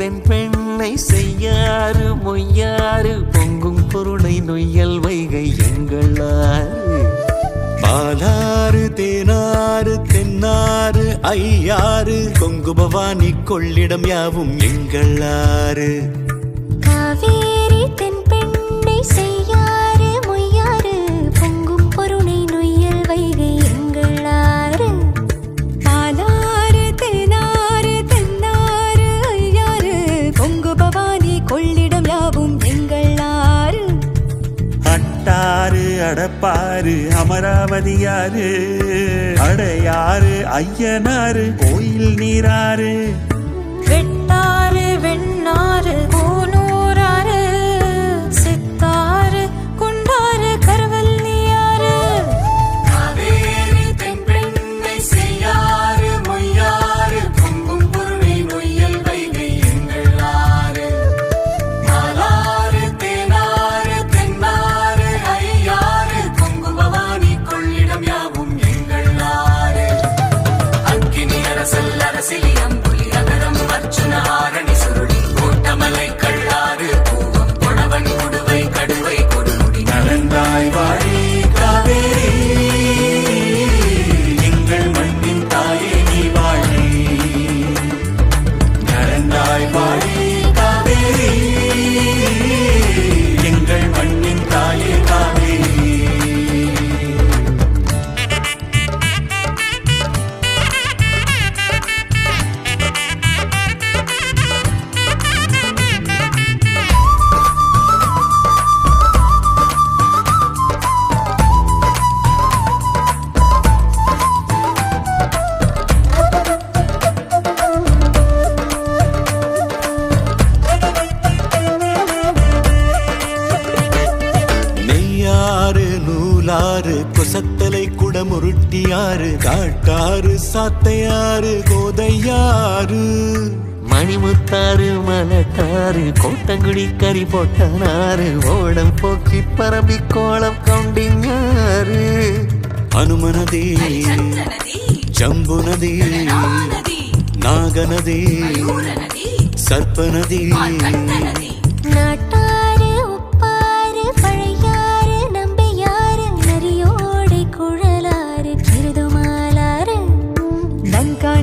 தென் பெண்ணை செய்யாறு மொய்யாறு பொங்கும் பொருளை நொய்யல் வைகை எங்களாறு. பாலாறு தேனாறு தென்னாறு ஐயாறு கொங்கு பவானி கொள்ளிடம் யாவும் எங்களாறு. அடப்பாரு அமராவதி அமராவதியாறு அடையாறு ஐயனாறு கோயில் நீராறு நூலாறு கொசத்தலை குடமுருட்டியாறு காட்டாறு சாத்தையாறு கோதையாறு. மணிமுத்தாறு மலட்டாறு கோட்டங்குடி கறி போட்டனாறு ஓடம் போக்கி பரம்பி கோலம் கவுண்டிங்காறு அனுமனதே ஜம்புனதே நாகநதி சர்ப்பநதி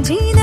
जीना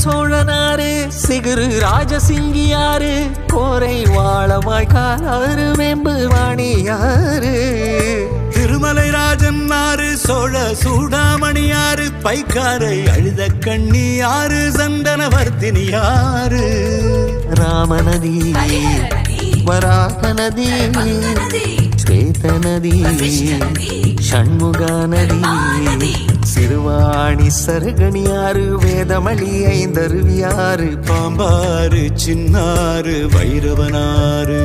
வீர சோழனாறு சிகுரு ராஜசிங்கியாறு கோரை வாழமாய் காலாறு வெம்பு வாணியாறு திருமலை ராஜன் ஆறு சோழ சூடாமணியாறு பைக்காரை அழுத கண்ணியாறு சந்தனவர்த்தினியாறு ராமநதி வராக நதி ஸ்வேத நதி சண்முகா நதி சிறுவாணி சருகணியாறு வேதமளி ஐந்தருவியாறு பாம்பாறு சின்னாறு வைரவனாறு.